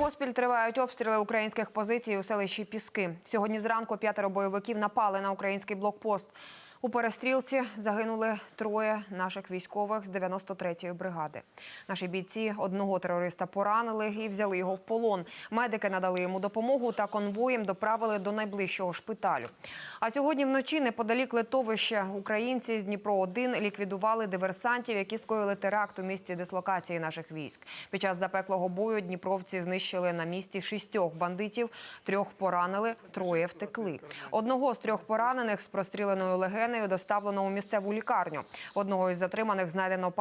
поспіль тривають обстріли українських позицій у селищі Піски. Сьогодні зранку п'ятеро бойовиків напали на український блокпост. У перестрілці загинули троє наших військових з 93-ї бригади. Наші бійці одного терориста поранили і взяли його в полон. Медики надали йому допомогу та конвоєм доправили до найближчого шпиталю. А сьогодні вночі неподалік литовища українці з Дніпро 1 ліквідували диверсантів, які скоїли теракт у місці дислокації наших військ. Під час запеклого бою дніпровці знищили на місці шістьох бандитів, трьох поранили, троє втекли. Одного з трьох поранених з простріленою легенею доставлено у місцеву лікарню. Одного із затриманих знайдено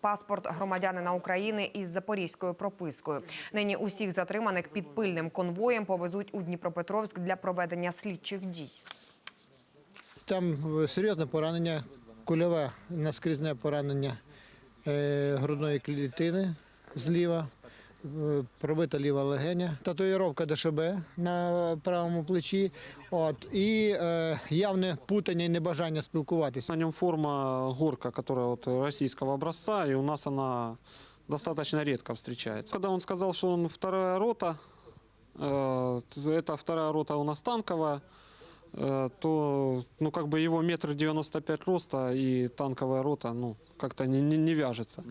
паспорт, громадянина України із запорізькою пропискою. Нині усіх затриманих під пильним конвоєм повезуть у Дніпропетровськ для проведення слідчих дій. Там е, серйозне поранення, кульове наскрізне поранення е, грудної клітини зліва, пробита ліва легеня, татуїровка ДШБ на правому плечі, от, і е, явне путання і небажання спілкуватися. На нем форма горка, которая вот российского образца, и у нас она достаточно редко встречается. Когда он сказал, что он вторая рота, э, эта вторая рота у нас танковая, э, то ну как бы его метр девяносто пять роста и танковая рота, ну как-то не, не, не вяжется.